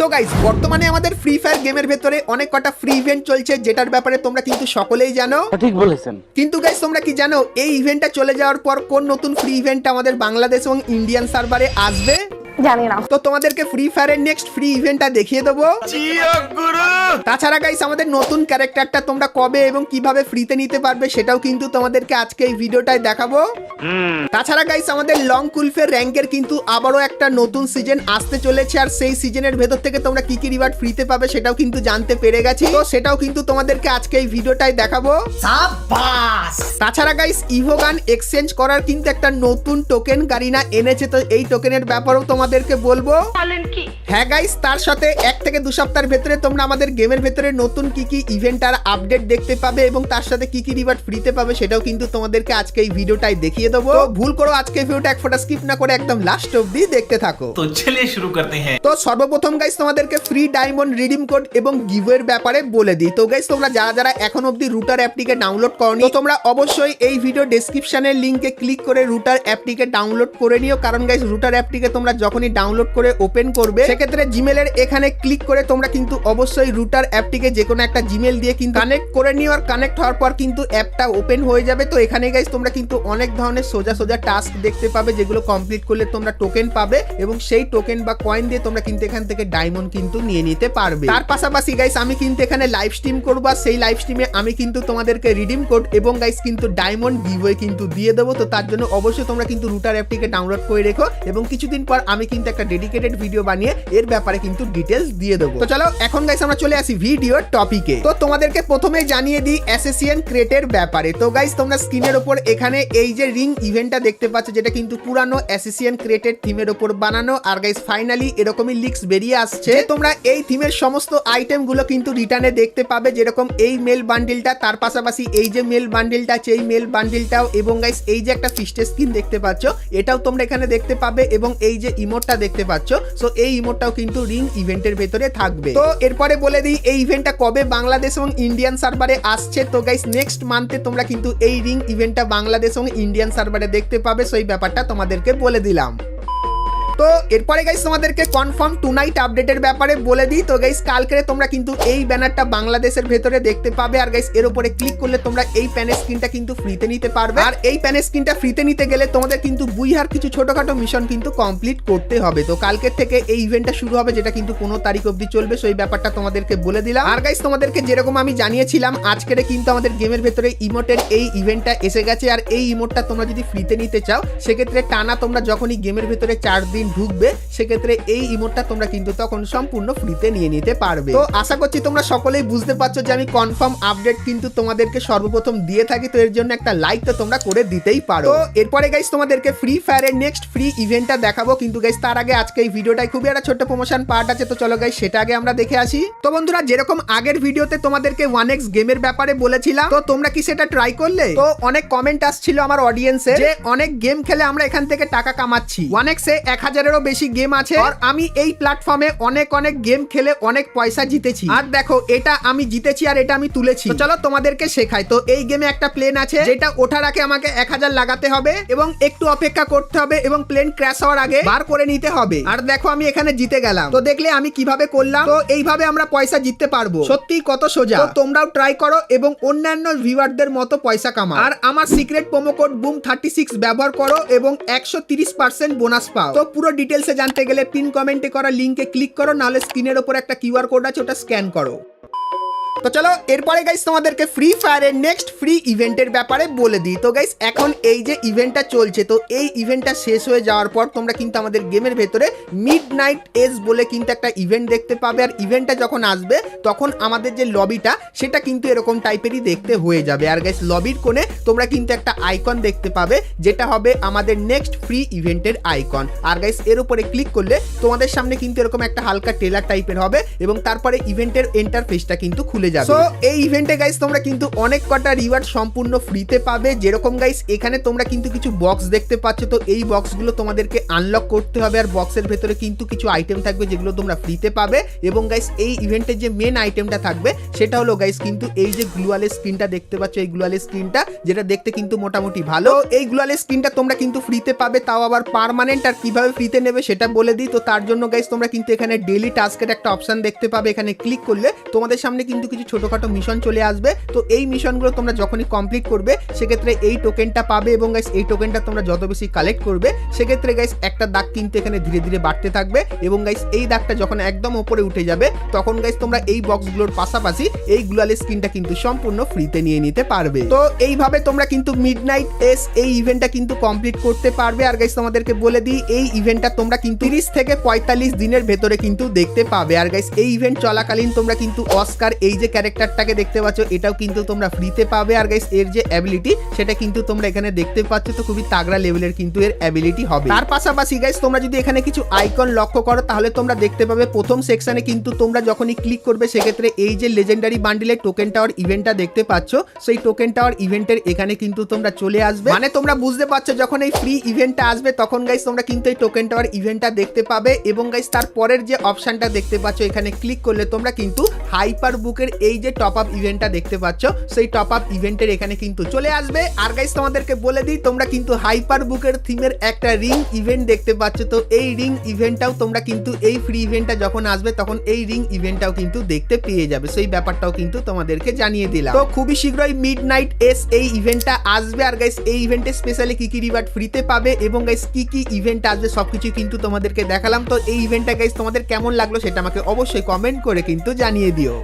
তো গাইজ বর্তমানে আমাদের ফ্রি ফায়ার গেমের ভেতরে অনেক কটা ফ্রি ইভেন্ট চলছে যেটার ব্যাপারে তোমরা কিন্তু সকলেই জানো। ঠিক বলেছেন। কিন্তু গাইজ তোমরা কি জানো এই ইভেন্টটা চলে যাওয়ার পর কোন নতুন ফ্রি ইভেন্ট আমাদের বাংলাদেশ এবং ইন্ডিয়ান সার্ভারে আসবে? জানি না। তো তোমাদেরকে ফ্রি ফায়ারের নেক্সট ফ্রি ইভেন্টটা দেখিয়ে দেবো। তাছাড়া গাইস আমাদের নতুন ক্যারেক্টারটা তোমরা কবে এবং কীভাবে ফ্রিতে নিতে পারবে সেটাও কিন্তু তোমাদেরকে আজকে এই ভিডিওটায় দেখাবো। তাছাড়া গাইস আমাদের লং কুলফের র্যাঙ্কের কিন্তু আবারও একটা নতুন সিজন আসতে চলেছে আর সেই সিজনের ভেতর থেকে তোমরা কি কি রিওয়ার্ড ফ্রিতে পাবে সেটাও কিন্তু জানতে পেরে গেছি। তো সেটাও কিন্তু তোমাদেরকে আজকে এই ভিডিওটায় দেখাবো। তাছাড়া গাইস ইভোগান এক্সচেঞ্জ করার কিন্তু একটা নতুন টোকেন গারিনা এনেছে। তো এই টোকেনের ব্যাপারেও তোমাদেরকে বলব হ্যাঁ গাইস তার সাথে এক থেকে দু সপ্তাহের ভেতরে তোমরা আমাদের গেমের ভেতরে নতুন কি কি ইভেন্ট আর আপডেট দেখতে পাবে এবং তার সাথে কি কি রিওয়ার্ড ফ্রিতে পাবে সেটাও কিন্তু তোমাদেরকে আজকে এই ভিডিওটাই দেখিয়ে দেবো। ভুল করো আজকে ভিডিওটা এক ফোটা স্কিপ না করে একদম লাস্ট অবধি দেখতে থাকো। তো চলে শুরু করতে হ্যাঁ। তো সর্বপ্রথম গাইস তোমাদেরকে ফ্রি ডায়মন্ড রিডিম কোড এবং গিভওয়ের ব্যাপারে বলে দিই। তো গাইস তোমরা যারা যারা এখন অবধি রুটার অ্যাপটিকে ডাউনলোড করনি তো তোমরা অবশ্যই এই ভিডিও ডেসক্রিপশনের লিংকে ক্লিক করে রুটার অ্যাপটিকে ডাউনলোড করে নিও। কারণ গাইস রুটার অ্যাপটিকে তোমরা যখন যখনই ডাউনলোড করে ওপেন করবে। সেক্ষেত্রে জিমেলের এখানে ক্লিক করে তোমরা কিন্তু অবশ্যই রুটার অ্যাপটিকে যে কোনো একটা জিমেল দিয়ে কিন্তু কানেক্ট করে নিও আর কানেক্ট হওয়ার পর কিন্তু অ্যাপটা ওপেন হয়ে যাবে। তো এখানে গাইস তোমরা কিন্তু অনেক ধরনের সোজা সোজা টাস্ক দেখতে পাবে যেগুলো কমপ্লিট করলে তোমরা টোকেন পাবে এবং সেই টোকেন বা কয়েন দিয়ে তোমরা কিন্তু এখান থেকে ডায়মন্ড কিন্তু নিয়ে নিতে পারবে। তার পাশাপাশি গাইস আমি কিন্তু এখানে লাইভ স্ট্রিম করব আর সেই লাইভ স্ট্রিমে আমি কিন্তু তোমাদেরকে রিডিম কোড এবং গাইস কিন্তু ডায়মন্ড গিভওয়ে কিন্তু দিয়ে দেবো। তো তার জন্য অবশ্যই তোমরা কিন্তু রুটার অ্যাপটিকে ডাউনলোড করে রেখো এবং কিছুদিন পর আমি কিন্তু একটা ডেডিকেটেড ভিডিও বানিয়ে এর ব্যাপারে কিন্তু ডিটেলস দিয়ে দেবো। তো চলো, এখন গাইস আমরা চলে আসি ভিডিওর টপিকে তো তোমাদেরকে প্রথমে জানিয়ে দিই অ্যাসেসিয়ান ক্রেটের ব্যাপারে। তো গাইস তোমরা স্ক্রিনের ওপর এখানে এই যে রিং ইভেন্টটা দেখতে পাচ্ছ, যেটা কিন্তু পুরানো অ্যাসেসিয়ান ক্রেটের থিমের ওপর বানানো। আর গাইস ফাইনালি এরকমই লিক্স বেরিয়ে আসছে তোমরা এই থিমের সমস্ত আইটেমগুলো কিন্তু রিটার্নে দেখতে পাবে, যেরকম এই মেল বান্ডিলটা তার পাশাপাশি এই যে মেল বান্ডিলটা আছে মেল বান্ডিলটাও এবং গাইস এই যে একটা ফিস্টের স্কিন দেখতে পাচ্ছ, এটাও তোমরা এখানে দেখতে পাবে। এবং এই যে ইমোটটা দেখতে পাচ্ছ। সো এই ইমোটটাও কিন্তু রিং ইভেন্টের ভেতরে থাকবে। তো, এরপরে বলে দিই, এই ইভেন্টটা কবে বাংলাদেশ এবং ইন্ডিয়ান সার্ভারে আসছে? তো গাইস নেক্সট মান্থে তোমরা কিন্তু এই রিং ইভেন্টটা বাংলাদেশ এবং ইন্ডিয়ান সার্ভারে দেখতে পাবে। সেই ব্যাপারটা তোমাদেরকে বলে দিলাম। তো এরপরে গাইস তোমাদেরকে কনফার্ম টু নাইট আপডেটের ব্যাপারে বলে দিই। তো গাইস কালকে তোমরা কিন্তু এই ব্যানারটা বাংলাদেশের ভেতরে দেখতে পাবে। আর গাইস এর উপরে ক্লিক করলে তোমরা এই প্যানের স্ক্রিনটা কিন্তু ফ্রিতে নিতে পারবে। আর এই প্যানের স্ক্রিনটা ফ্রিতে নিতে গেলে তোমাদের কিন্তু বুইহার কিছু ছোটখাটো মিশন কিন্তু কমপ্লিট করতে হবে। তো কালকের থেকে এই ইভেন্টটা শুরু হবে, যেটা কিন্তু কোনো তারিখ অবধি চলবে। সেই ব্যাপারটা তোমাদেরকে বলে দিলাম। আর গাইস তোমাদেরকে যেরকম আমি জানিয়েছিলাম, আজকের কিন্তু আমাদের গেমের ভেতরে ইমোটের এই ইভেন্টটা এসে গেছে। আর এই ইমোটটা তোমরা যদি ফ্রিতে নিতে চাও, সেক্ষেত্রে টানা তোমরা যখনই গেমের ভেতরে চার দিন ঢুকবে, সেক্ষেত্রে এই ইমোটটা তোমরা কিন্তু তখন সম্পূর্ণ ফ্রিতে নিয়ে নিতে পারবে। তো আশা করছি তোমরা সকলেই বুঝতে পারছ যে আমি কনফার্ম আপডেট কিন্তু তোমাদেরকে সর্বপ্রথম দিয়ে থাকি, তো এর জন্য একটা লাইক তো তোমরা করে দিতেই পারো। তো এরপরে গাইস তোমাদেরকে ফ্রি ফায়ারের নেক্সট ফ্রি ইভেন্টটা দেখাবো, কিন্তু গাইস তার আগে আজকে এই ভিডিওটাই খুবই একটা ছোট্ট প্রমোশন পার্ট আছে, তো চলো গাইস সেটা আগে আমরা দেখে আসি। তো বন্ধুরা, যেরকম আগের ভিডিওতে তোমাদেরকে ওয়ান এক্স গেমের ব্যাপারে বলেছিলাম, তো তোমরা কি সেটা ট্রাই করলে? তো অনেক কমেন্ট আসছিল আমার অডিয়েন্সে যে অনেক গেম খেলে আমরা এখান থেকে টাকা কামাচ্ছি। ওয়ান এক্সে এক হাজারেরও বেশি গেম আছে। আর আমি এই প্ল্যাটফর্মে অনেক অনেক গেম খেলে অনেক পয়সা জিতেছি। আর দেখো, এটা আমি জিতেছি আর এটা আমি তুলেছি। চলো তোমাদেরকে শেখাই। তো এই গেমে একটা প্লেন আছে, যেটা ওঠার আগে আমাকে এক হাজার লাগাতে হবে এবং একটু অপেক্ষা করতে হবে এবং প্লেন ক্র্যাশ হওয়ার আগে বার করে নিতে হবে। আর দেখো, আমি এখানে জিতে গেলাম। তো দেখলে আমি কীভাবে করলাম? তো এইভাবে আমরা পয়সা জিততে পারব। সত্যি কত সোজা। তো তোমরাও ট্রাই করো এবং অন্যান্য ভিউয়ারদের মতো পয়সা কামাও। আর আমার secret promo code boom thirty six ব্যবহার করো এবং একশো তিরিশ পার্সেন্ট বোনাস পাও। তো পুরো ডিটেলসে জানতে গেলে পিন কমেন্টে করা লিঙ্কে ক্লিক করো, নাহলে স্ক্রিনের ওপর একটা কিউআর কোড আছে, ওটা স্ক্যান করো। তো চলো, এরপরে গাইস তোমাদেরকে ফ্রি ফায়ারের নেক্সট ফ্রি ইভেন্টের ব্যাপারে বলে দিই। তো গাইস এখন এই যে ইভেন্টটা চলছে, তো এই ইভেন্টটা শেষ হয়ে যাওয়ার পর তোমরা কিন্তু আমাদের গেমের ভেতরে মিড নাইট এজ বলে কিন্তু একটা ইভেন্ট দেখতে পাবে। আর ইভেন্টটা যখন আসবে, তখন আমাদের যে লবিটা সেটা কিন্তু এরকম টাইপেরই দেখতে হয়ে যাবে। আর গাইস লবির কোণে তোমরা কিন্তু একটা আইকন দেখতে পাবে, যেটা হবে আমাদের নেক্সট ফ্রি ইভেন্টের আইকন আর গাইস এর উপরে ক্লিক করলে তোমাদের সামনে কিন্তু এরকম একটা হালকা টেলার টাইপের হবে এবং তারপরে ইভেন্টের ইন্টারফেসটা কিন্তু খুলে চলে যাবে। সো এই ইভেন্টে গাইস তোমরা কিন্তু অনেক কটা রিওয়ার্ড সম্পূর্ণ ফ্রিতে পাবে। যেরকম গাইস এখানে তোমরা কিন্তু কিছু বক্স দেখতে পাচ্ছ। তো এই বক্সগুলো তোমাদেরকে আনলক করতে হবে। আর বক্সের ভেতরে কিন্তু কিছু আইটেম থাকবে যেগুলো তোমরা ফ্রিতে পাবে। এবং গাইস এই ইভেন্টের যে মেন আইটেমটা থাকবে, সেটা হলো গাইস কিন্তু এই যে গ্লুয়ালের স্ক্রিনটা দেখতে পাচ্ছ, এই গ্লুয়ালের স্ক্রিনটা যেটা দেখতে কিন্তু মোটামুটি ভালো। এই গ্লুয়ালের স্ক্রিনটা তোমরা কিন্তু ফ্রিতে পাবে। তাও আবার পার্মানেন্ট আর কীভাবে ফ্রিতে নেবে সেটা বলে দিই। তো তার জন্য গাইস তোমরা কিন্তু এখানে ডেলি টাস্কের একটা অপশন দেখতে পাবে। এখানে ক্লিক করলে তোমাদের সামনে কিন্তু কিছু ছোটখাটো মিশন চলে আসবে, তো এই মিশনগুলো তোমরা যখনই কমপ্লিট করবে, সেক্ষেত্রে এই টোকেনটা পাবে এবং গাইস এই টোকেনটা তোমরা যত বেশি কালেক্ট করবে, সেক্ষেত্রে গাইস একটা দাগ কিন্তু এখানে ধীরে ধীরে বাড়তে থাকবে এবং গাইস এই দাগটা যখন একদম ওপরে উঠে যাবে, তখন গাইস তোমরা এই বক্সগুলোর পাশাপাশি এই গ্লুয়ালের স্কিনটা কিন্তু সম্পূর্ণ ফ্রিতে নিয়ে নিতে পারবে। তো এইভাবে তোমরা কিন্তু মিড নাইট এস এই ইভেন্টটা কিন্তু কমপ্লিট করতে পারবে আর গাইস তোমাদেরকে বলে দিই, এই ইভেন্টটা তোমরা কিন্তু 30 থেকে পঁয়তাল্লিশ দিনের ভেতরে কিন্তু দেখতে পাবে। আর গাইস এই ইভেন্ট চলাকালীন তোমরা কিন্তু অস্কার এই যে ক্যারেক্টারটাকে দেখতে পাচ্ছ, এটাও কিন্তু তোমরা ফ্রিতে পাবে। আর গাইস এর যে অ্যাবিলিটি সেটা কিন্তু তোমরা এখানে দেখতে পাচ্ছ, তো খুবই তাগড়া লেভেলের কিন্তু এর অ্যাবিলিটি হবে। তার পাশাপাশি গাইস তোমরা যদি এখানে কিছু আইকন লক্ষ্য করো, তাহলে তোমরা দেখতে পাবে প্রথম সেকশনে কিন্তু তোমরা যখনই ক্লিক করবে, সেক্ষেত্রে এই যে লেজেন্ডারি বান্ডিলের টোকেন টাওয়ার ইভেন্টটা দেখতে পাচ্ছ, সেই টোকেন টাওয়ার ইভেন্টের এখানে কিন্তু তোমরা চলে আসবে। মানে তোমরা বুঝতে পারছ, যখন এই ফ্রি ইভেন্টটা আসবে, তখন গাইস তোমরা কিন্তু এই টোকেন টাওয়ার ইভেন্টটা দেখতে পাবে। এবং গাইস তার পরের যে অপশনটা দেখতে পাচ্ছ, এখানে ক্লিক করলে তোমরা কিন্তু হাইপার বুকের এই যে টপ আপ ইভেন্টটা দেখতে পাচ্ছ, সেই টপ আপ ইভেন্টের এখানে কিন্তু চলে আসবে। আর গাইস তোমাদেরকে বলে দিই, তোমরা কিন্তু হাইপার বুকের থিমের একটা রিং ইভেন্ট দেখতে পাচ্ছ। তো এই রিং ইভেন্টটাও তোমরা কিন্তু এই ফ্রি ইভেন্টটা যখন আসবে, তখন এই রিং ইভেন্টটাও কিন্তু দেখতে পেয়ে যাবে। সেই ব্যাপারটাও কিন্তু তোমাদেরকে জানিয়ে দিলাম। তো খুবই শীঘ্রই মিড নাইট এস এই ইভেন্টটা আসবে। আর গাইস এই ইভেন্টে স্পেশালি কি কি রিওয়ার্ড ফ্রিতে পাবে এবং গাইস কি কি ইভেন্ট আসবে সবকিছু কিন্তু তোমাদেরকে দেখালাম। তো এই ইভেন্টটা গাইস তোমাদের কেমন লাগল সেটা আমাকে অবশ্যই কমেন্ট করে কিন্তু জানিয়ে দিও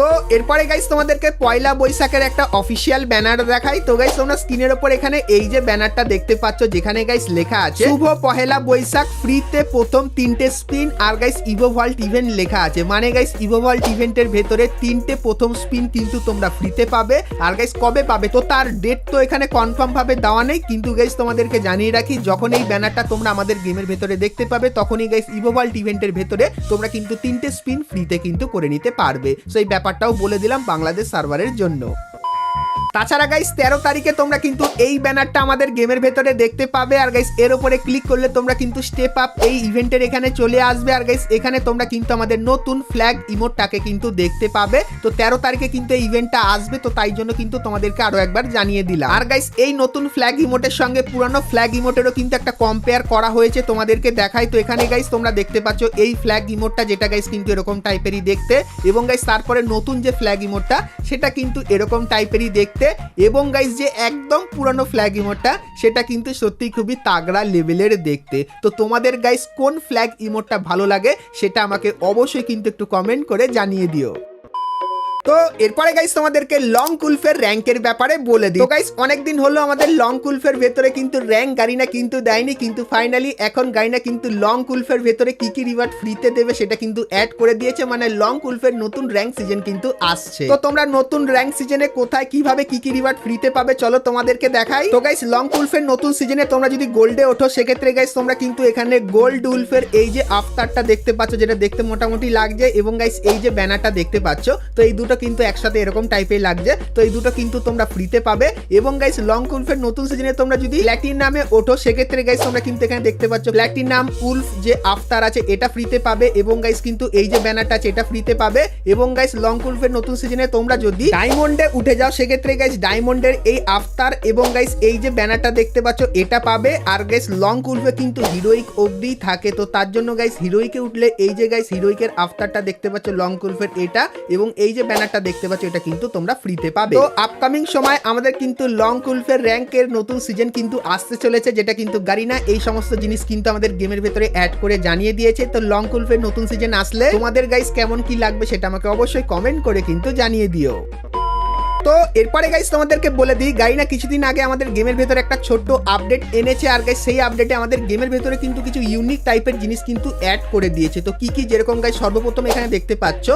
তো এরপরে গাইস তোমাদেরকে পয়লা বৈশাখের একটা অফিসিয়াল ব্যানার দেখাই। তো গাইস তোমরা স্ক্রিনের ওপর এখানে এই যে ব্যানারটা দেখতে পাচ্ছ যেখানে গাইস লেখা আছে শুভ পহেলা বৈশাখ ফ্রিতে প্রথম তিনটে স্পিন আর গাইস ইভো ভল্ট ইভেন্ট লেখা আছে। মানে গাইস ইভো ভল্ট ইভেন্টের ভেতরে তিনটে প্রথম স্পিন কিন্তু তোমরা ফ্রিতে পাবে। আর গাইস কবে পাবে? তো তার ডেট তো এখানে কনফার্ম ভাবে দেওয়া নেই। কিন্তু গাইস তোমাদেরকে জানিয়ে রাখি যখন এই ব্যানারটা তোমরা আমাদের গেমের ভেতরে দেখতে পাবে তখনই গাইস ইভো ভল্ট ইভেন্টের ভেতরে তোমরা কিন্তু তিনটে স্পিন ফ্রিতে কিন্তু করে নিতে পারবে। সেই ব্যাপারটাও বলে দিলাম বাংলাদেশ সার্ভারের জন্য। তাছাড়া গাইস তেরো তারিখে তোমরা কিন্তু এই ব্যানারটা আমাদের গেমের ভেতরে দেখতে পাবে। আর গাইস এর উপরে ক্লিক করলে তোমরা কিন্তু স্টেপ আপ এই ইভেন্টের এখানে চলে আসবে। আর গাইস এখানে তোমরা কিন্তু আমাদের নতুন ফ্ল্যাগ ইমোটটাকে কিন্তু দেখতে পাবে। তো তেরো তারিখে কিন্তু এই ইভেন্টটা আসবে, তো তাই জন্য কিন্তু তোমাদেরকে আরও একবার জানিয়ে দিলাম। আর গাইস এই নতুন ফ্ল্যাগ ইমোটের সঙ্গে পুরানো ফ্ল্যাগ ইমোটেরও কিন্তু একটা কম্পেয়ার করা হয়েছে তোমাদেরকে দেখাই তো এখানে গাইস তোমরা দেখতে পাচ্ছ এই ফ্ল্যাগ ইমোটটা যেটা গাইস কিন্তু এরকম টাইপেরই দেখতে। এবং গাইস তারপরে নতুন যে ফ্ল্যাগ ইমোটটা সেটা কিন্তু এরকম টাইপেরই দেখতে। এবং গাইজ যে একদম পুরানো ফ্ল্যাগ ইমোটটা সেটা কিন্তু সত্যি খুবই তাগড়া লেভেলের দেখতে। তো তোমাদের গাইজ কোন ফ্ল্যাগ ইমোটটা ভালো লাগে, সেটা আমাকে অবশ্যই কিন্তু একটু কমেন্ট করে জানিয়ে দিও। তো এরপরে গাইস তোমাদেরকে লং কুলফের র্যাঙ্কের ব্যাপারে বলে দিই। তো গাইস অনেকদিন হলো আমাদের লং কুলফের ভেতরে কিন্তু র্যাঙ্ক গাড়িনা কিন্তু দেয়নি, কিন্তু ফাইনালি এখন গাড়িনা কিন্তু লং কুলফের ভেতরে কি কি রিওয়ার্ড ফ্রিতে দেবে সেটা কিন্তু অ্যাড করে দিয়েছে মানে লং কুলফের নতুন র্যাঙ্ক সিজন কিন্তু আসছে। তো তোমরা নতুন র্যাঙ্ক সিজনে কোথায়, কীভাবে কি কি রিওয়ার্ড ফ্রিতে পাবে চলো তোমাদেরকে দেখাই। তো গাইস লং কুলফের নতুন সিজনে তোমরা যদি গোল্ডে ওঠো, সেক্ষেত্রে গাইস তোমরা কিন্তু এখানে গোল্ড উলফের এই যে আফতারটা দেখতে পাচ্ছ, যেটা দেখতে মোটামুটি লাগছে, এবং গাইস এই যে ব্যানারটা দেখতে পাচ্ছ, তো এই দুটো কিন্তু একসাথে এরকম টাইপের লাগছে। তো এই দুটো কিন্তু তোমরা ফ্রিতে পাবে। এবং গাইস লং কুলফের নতুন সিজনে তোমরা যদি প্ল্যাটিন নামে ওঠো, সেক্ষেত্রে গাইস তোমরা কিন্তু এখানে দেখতে পাচ্ছ প্ল্যাটিনাম উলফ যে আফতার আছে, এটা ফ্রিতে পাবে। এবং গাইস কিন্তু এই যে ব্যানারটা আছে, এটা ফ্রিতে পাবে। এবং গাইস লং কুলফের নতুন সিজনে তোমরা যদি ডায়মন্ডে উঠে যাও, সেক্ষেত্রে গাইস ডায়মন্ডের এই আফতার এবং গাইস এই যে ব্যানারটা দেখতে পাচ্ছ, এটা পাবে। আর গাইস লং কুলফে কিন্তু হিরোইক অবধি থাকে। তো তার জন্য গাইস হিরোইকে উঠলে এই যে গাইস হিরোইকের আফতারটা দেখতে পাচ্ছ লং কুলফের এটা। এবং এই যে ব্যানারটা দেখতে পাচ্ছ, এটা কিন্তু তোমরা ফ্রিতে পাবে। তো আপকামিং সময় আমাদের কিন্তু লং কুলফের র্যাঙ্কের নতুন সিজন কিন্তু আসতে চলেছে, যেটা কিন্তু গারিনা এই সমস্ত জিনিস কিন্তু আমাদের গেমের ভেতরে অ্যাড করে জানিয়ে দিয়েছে। তো লং কুলফের নতুন সিজন আসলে তোমাদের গাইস কেমন কি লাগবে সেটা আমাকে অবশ্যই কমেন্ট করে কিন্তু জানিয়ে দিও। তো এরপরে গাইস তোমাদেরকে বলে দিই গাইনা কিছুদিন আগে আমাদের গেমের ভেতরে একটা ছোট্ট আপডেট এনেছে আর গাইস সেই আপডেটে আমাদের গেমের ভেতরে কিন্তু কিছু ইউনিক টাইপের জিনিস কিন্তু অ্যাড করে দিয়েছে। তো কি কি যেরকম গাইস সর্বপ্রথম এখানে দেখতে পাচ্ছ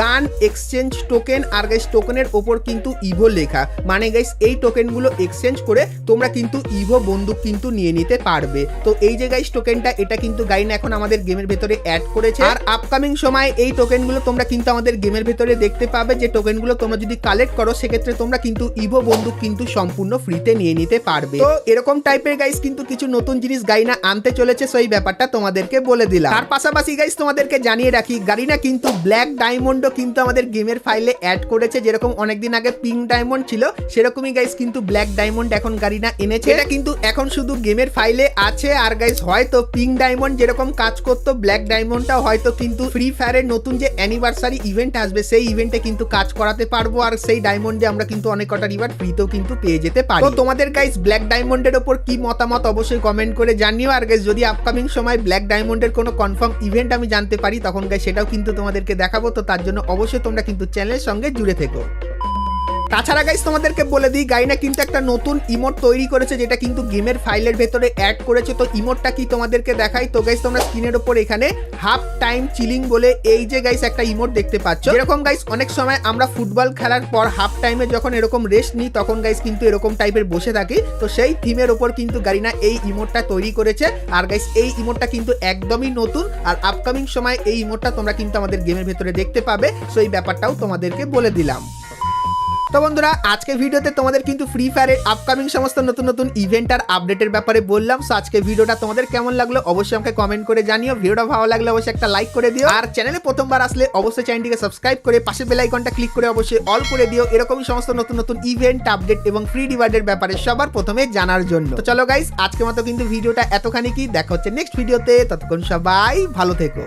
গান এক্সচেঞ্জ টোকেন আর গাইস টোকেনের ওপর কিন্তু ইভো লেখা। মানে গাইস এই টোকেনগুলো এক্সচেঞ্জ করে তোমরা কিন্তু ইভো বন্দুক কিন্তু নিয়ে নিতে পারবে। তো এই যে গাইস টোকেনটা এটা কিন্তু গাইনা এখন আমাদের গেমের ভেতরে অ্যাড করেছে। আর আপকামিং সময় এই টোকেনগুলো তোমরা কিন্তু আমাদের গেমের ভেতরে দেখতে পাবে যে টোকেনগুলো তোমরা যদি কালেক্ট করো সেক্ষেত্রে তোমরা কিন্তু ইভো বন্দুক কিন্তু সম্পূর্ণ ফ্রিতে নিয়ে নিতে পারবে। তো এরকম টাইপের গাইস কিন্তু কিছু নতুন জিনিস গাইনা আনতে চলেছে সেই ব্যাপারটা তোমাদেরকে বলে দিলাম। তার পাশাপাশি গাইস তোমাদেরকে জানিয়ে রাখি, গাড়িনা কিন্তু ব্ল্যাক ডায়মন্ডও কিন্তু আমাদের গেমের ফাইলে অ্যাড করেছে। যেরকম অনেকদিন আগে পিঙ্ক ডায়মন্ড ছিল, সেরকমই গাইস কিন্তু ব্ল্যাক ডায়মন্ড এখন গাড়িনা এনেছে। এটা কিন্তু এখন শুধু গেমের ফাইলে আছে, আর গাইস হয়তো পিঙ্ক ডায়মন্ড যেরকম কাজ করতো ব্ল্যাক ডায়মন্ডটাও হয়তো কিন্তু ফ্রি ফায়ারের নতুন যে অ্যানিভার্সারি ইভেন্ট আসবে, সেই ইভেন্টে কিন্তু কাজ করাতে পারব, আর সেই ডায়মন্ডে আমরা কিন্তু অনেক কটা রিওয়ার্ড ফ্রিতেও কিন্তু পেয়ে যেতে পারি। তো তোমাদের গাইস ব্ল্যাক ডায়মন্ডের ওপর কি মতামত অবশ্যই কমেন্ট করে জানিও। আর গাইস যদি আপকামিং সময় ব্ল্যাক ডায়মন্ডের কোনো কনফার্ম ইভেন্ট আমি জানতে পারি, তখন গাইস সেটাও কিন্তু তোমাদেরকে দেখাবো। তো তার জন্য অবশ্যই তোমরা কিন্তু চ্যানেলের সঙ্গে জুড়ে থেকো। তাছাড়া গাইস তোমাদেরকে বলে দিই গাইনা কিন্তু একটা নতুন ইমোট তৈরি করেছে, যেটা কিন্তু গেমের ফাইলের ভেতরে অ্যাড করেছে। তো ইমোটটা কি তোমাদেরকে দেখাই? তো গাইস তোমরা স্ক্রিনের ওপর এখানে হাফ টাইম চিলিং বলে এই যে গাইস একটা ইমোট দেখতে পাচ্ছ। এরকম গাইস অনেক সময় আমরা ফুটবল খেলার পর হাফ টাইমে যখন এরকম রেস্ট নিই, তখন গাইস কিন্তু এরকম টাইপের বসে থাকি। তো সেই থিমের ওপর কিন্তু গারিনা এই ইমোটটা তৈরি করেছে। আর গাইস এই ইমোটটা কিন্তু একদমই নতুন। আর আপকামিং সময় এই ইমোটটা তোমরা কিন্তু আমাদের গেমের ভেতরে দেখতে পাবে। সো এই ব্যাপারটাও তোমাদেরকে বলে দিলাম। তো বন্ধুরা আজকে ভিডিওতে তোমাদের কিন্তু ফ্রি ফায়ারের আপকামিং সমস্ত নতুন নতুন ইভেন্ট আর আপডেটের ব্যাপারে বললাম। সো আজকে ভিডিওটা তোমাদের কেমন লাগল অবশ্যই আমাকে কমেন্ট করে জানিও। ভিডিওটা ভালো লাগলে অবশ্যই একটা লাইক করে দিও। আর চ্যানেলে প্রথমবার আসলে অবশ্যই চ্যানেলটিকে সাবস্ক্রাইব করে পাশে বেল আইকনটা ক্লিক করে অবশ্যই অল করে দিও। এরকমই সমস্ত নতুন নতুন ইভেন্ট আপডেট এবং ফ্রি রিওয়ার্ডের ব্যাপারে সবার প্রথমে জানার জন্য। তো চলো গাইস আজকে মতো কিন্তু ভিডিওটা এতখানি কি? দেখা হচ্ছে নেক্সট ভিডিওতে ততক্ষণ সবাই ভালো থেকো।